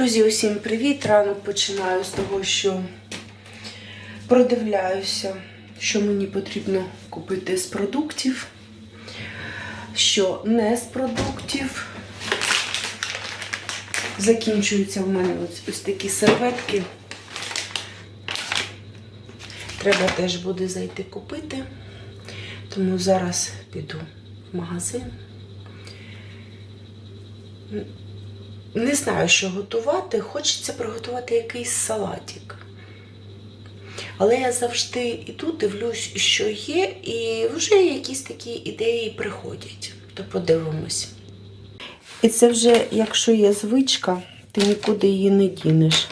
Друзі, усім привіт! Ранок починаю з того, що продивляюся, що мені потрібно купити з продуктів, що не з продуктів. Закінчуються в мене ось, ось такі серветки. Треба теж буде зайти купити. Тому зараз піду в магазин. Не знаю, що готувати. Хочеться приготувати якийсь салатик. Але я завжди іду, дивлюсь, що є, і вже якісь такі ідеї приходять. То подивимось. І це вже, якщо є звичка, ти нікуди її не дінеш.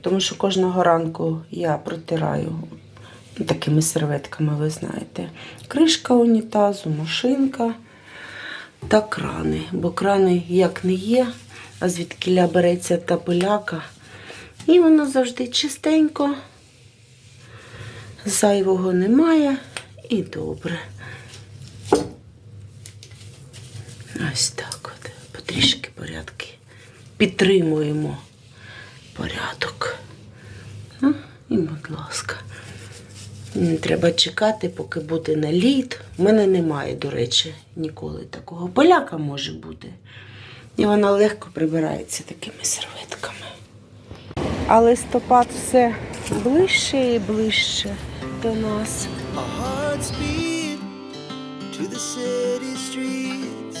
Тому що кожного ранку я протираю такими серветками, ви знаєте. Кришка унітазу, машинка та крани. Бо крани як не є, а звідкиля береться та пиляка. І воно завжди чистенько, зайвого немає і добре. Ось так от. Потрішки порядки. Підтримуємо порядок. Ну, і, будь ласка. Треба чекати, поки буде наліт. У мене немає, до речі, ніколи такого. Поляка може бути. І вона легко прибирається такими серветками. А листопад все ближче і ближче до нас. Our hearts beat to the city streets.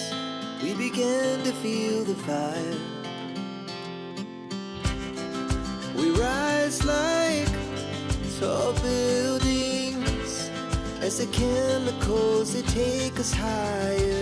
We began to feel the fire. We rise like tall buildings as the chemicals they take us higher.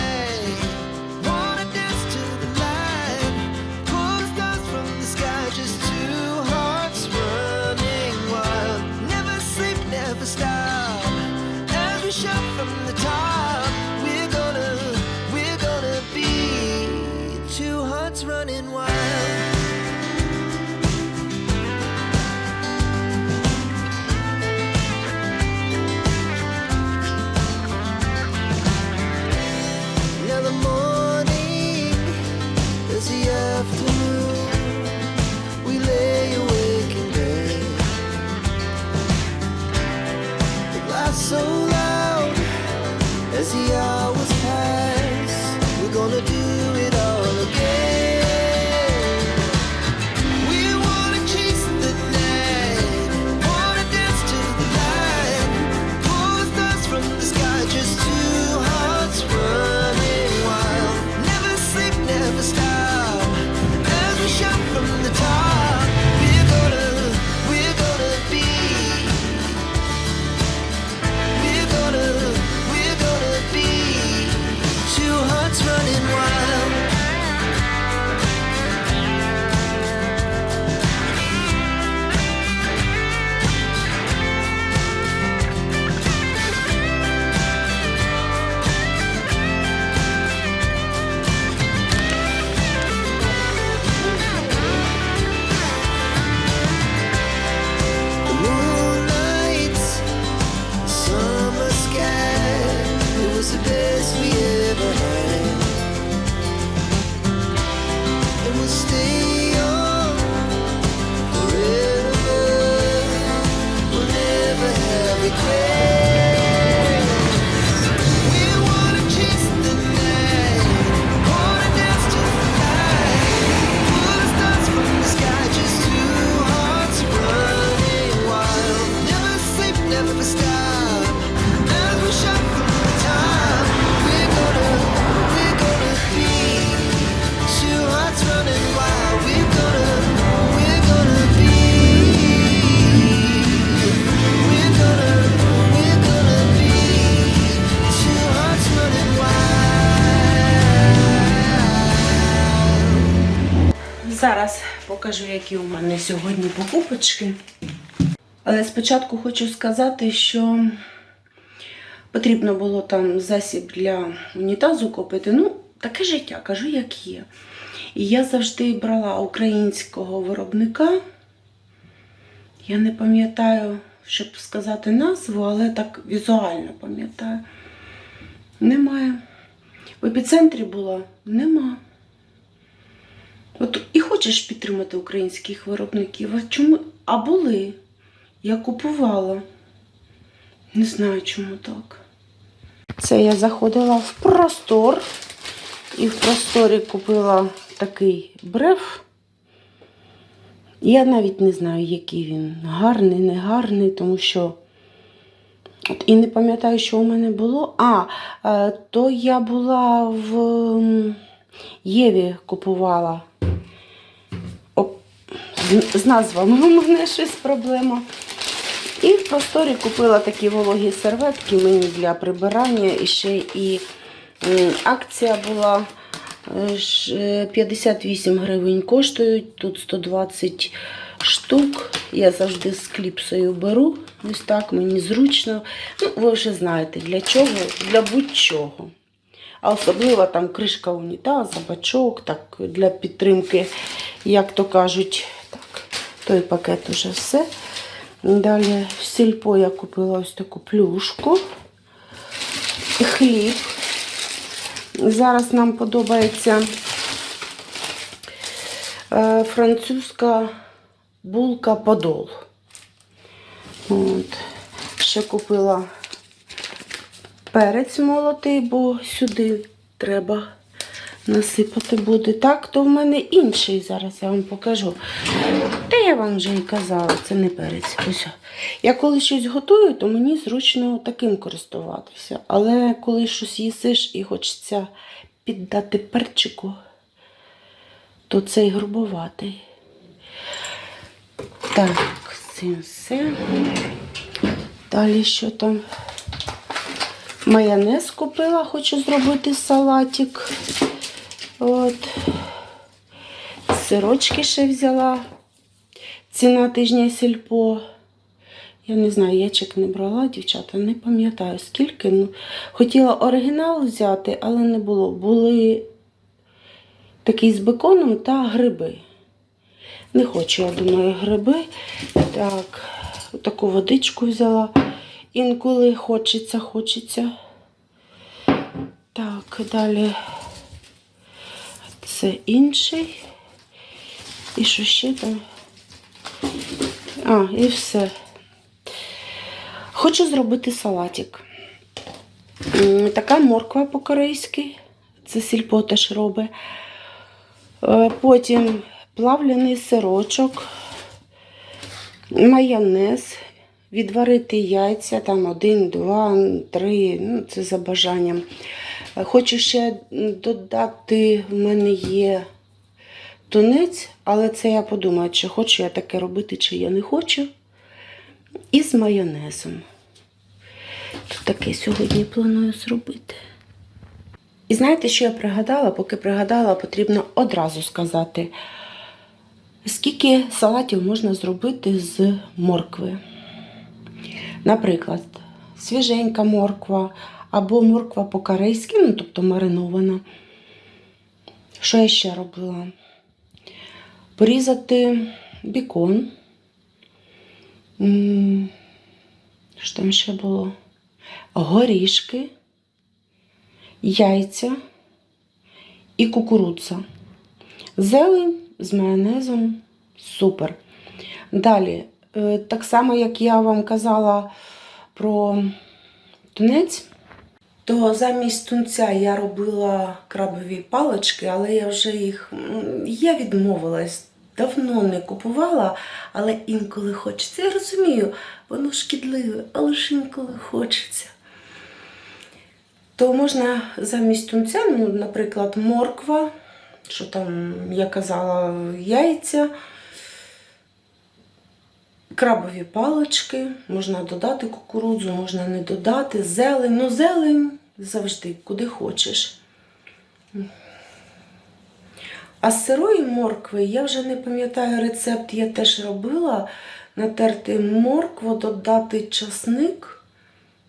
покажу, які у мене сьогодні покупочки. Але спочатку хочу сказати, що потрібно було там засіб для унітазу купити. Ну, таке життя, кажу, як є. І я завжди брала українського виробника. Я не пам'ятаю, щоб сказати назву, але так візуально пам'ятаю. Немає. В епіцентрі була? Нема. От і хочеш підтримати українських виробників, а чому? А були. Я купувала. Не знаю, чому так. Це я заходила в простор і в просторі купила такий бреф. Я навіть не знаю, який він гарний, не гарний, тому що. От і не пам'ятаю, що у мене було. А, е, то я була в Єві купувала. З, назвами у мене щось проблема. І в просторі купила такі вологі серветки мені для прибирання. І ще і акція була е, ж, е, 58 гривень коштують, тут 120 штук. Я завжди з кліпсою беру. Ось так мені зручно. Ну, ви вже знаєте, для чого? Для будь-чого. А особливо там кришка унітаза, бачок, так, для підтримки, як то кажуть, той пакет уже все. Далі в сільпо я купила ось таку плюшку. Хліб. Зараз нам подобається е, французька булка подол. От. Ще купила перець молотий, бо сюди треба насипати буде. Так, то в мене інший зараз я вам покажу. Я вам вже і казала, це не перець. Ось. Я коли щось готую, то мені зручно таким користуватися. Але коли щось їсиш і хочеться піддати перчику, то цей грубоватий. Так, цим все. Далі що там? Майонез купила, хочу зробити салатик. От. Сирочки ще взяла. Ціна тижня сільпо. Я не знаю, ячик не брала, дівчата, не пам'ятаю скільки. Ну, хотіла оригінал взяти, але не було. Були такий з беконом та гриби. Не хочу, я думаю, гриби. Так, таку водичку взяла. Інколи хочеться, хочеться. Так, далі це інший. І що ще там? А, і все. Хочу зробити салатик. Така морква по-корейськи. Це сільпо теж робить. Е, Потім плавлений сирочок, майонез, відварити яйця, там один, два, три, ну, це за бажанням. Е, Хочу ще додати, в мене є тунець, але це я подумаю, чи хочу я таке робити, чи я не хочу. І з майонезом. Тут таке сьогодні планую зробити. І знаєте, що я пригадала? Поки пригадала, потрібно одразу сказати, скільки салатів можна зробити з моркви. Наприклад, свіженька морква або морква по-корейськи, ну, тобто маринована. Що я ще робила? Порізати бікон. Що там ще було? Горішки, яйця і кукурудза. Зелень з майонезом. Супер. Далі, е, так само, як я вам казала про тунець, то замість тунця я робила крабові палички, але я вже їх я відмовилась. Давно не купувала, але інколи хочеться. Я розумію, воно шкідливе, але ж інколи хочеться. То можна замість тунця, ну, наприклад, морква, що там я казала, яйця, крабові палички, можна додати кукурудзу, можна не додати, зелень. Ну, зелень завжди, куди хочеш. А з сирої моркви я вже не пам'ятаю рецепт, я теж робила. Натерти моркву, додати часник,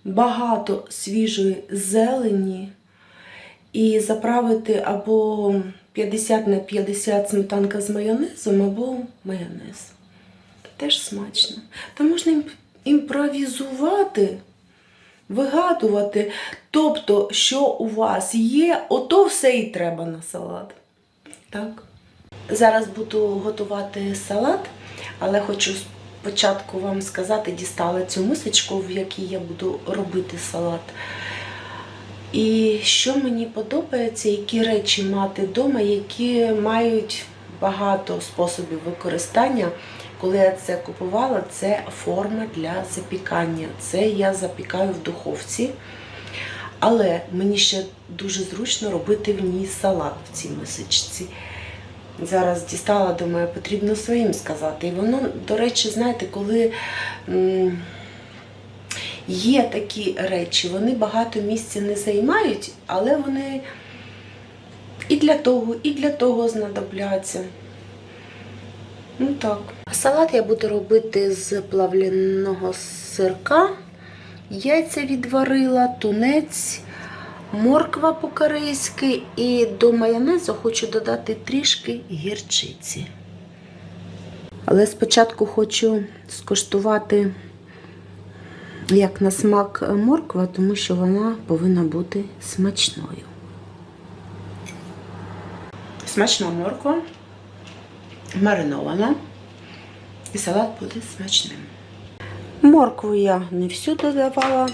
багато свіжої зелені і заправити або 50 на 50 сметанка з майонезом, або майонез. теж смачно. То можна імпровізувати, вигадувати. Тобто, що у вас є, ото все і треба на салат. Так. Зараз буду готувати салат, але хочу спочатку вам сказати, дістала цю мисочку, в якій я буду робити салат. І що мені подобається, які речі мати вдома, які мають багато способів використання. Коли я це купувала, це форма для запікання. Це я запікаю в духовці. Але мені ще дуже зручно робити в ній салат в цій мисочці. Зараз дістала, думаю, потрібно своїм сказати. І воно, до речі, знаєте, коли є такі речі, вони багато місця не займають, але вони і для того, і для того знадобляться. Ну так. Салат я буду робити з плавленого сирка. Яйця відварила, тунець, морква по-корейськи і до майонезу хочу додати трішки гірчиці. Але спочатку хочу скуштувати, як на смак морква, тому що вона повинна бути смачною. Смачна морква, маринована, і салат буде смачним. Моркву я не всю додавала.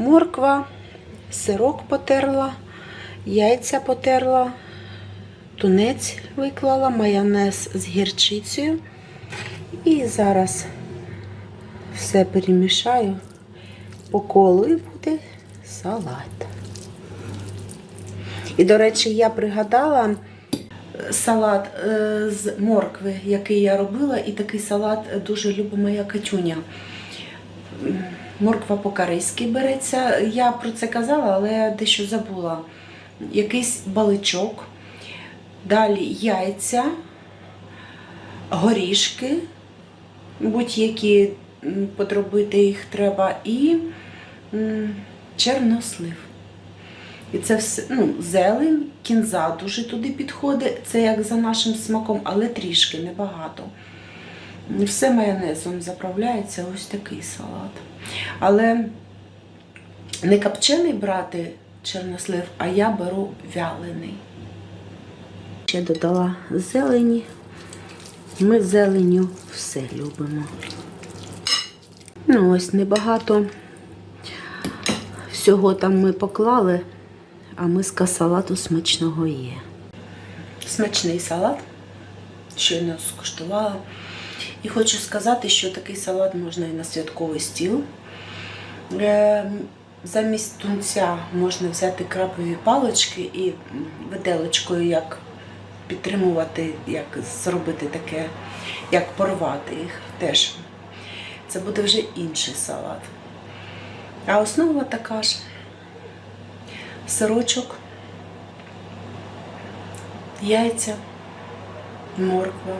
Морква, сирок потерла, яйця потерла, тунець виклала, майонез з гірчицею. І зараз все перемішаю по колу і буде салат. І, до речі, я пригадала е, салат е, з моркви, який я робила, і такий салат дуже любить моя Катюня. Морква по-корейськи береться. Я про це казала, але дещо забула. Якийсь баличок, далі яйця, горішки, будь-які подробити їх треба, і чернослив. І це все, ну, зелень, кінза дуже туди підходить. Це як за нашим смаком, але трішки, небагато. Все майонезом заправляється ось такий салат. Але не копчений брати чорнослив, а я беру вялений. Ще додала зелені. Ми зеленю все любимо. Ну, ось небагато всього там ми поклали, а миска салату смачного є. Смачний салат. Щойно скуштувала. І хочу сказати, що такий салат можна і на святковий стіл. Е, Замість тунця можна взяти крабові палички і виделочкою як підтримувати, як зробити таке, як порвати їх теж. Це буде вже інший салат. А основа така ж. Сирочок, яйця, морква,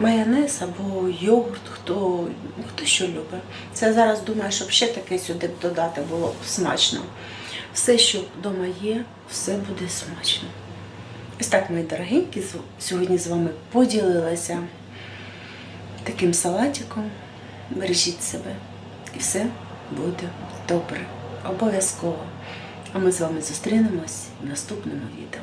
майонез або йогурт, хто, хто що любить. Це зараз думаю, щоб ще таке сюди додати було б смачно. Все, що вдома є, все буде смачно. Ось так, мої дорогенькі, сьогодні з вами поділилася таким салатиком. Бережіть себе. І все буде добре. Обов'язково. А ми з вами зустрінемось в наступному відео.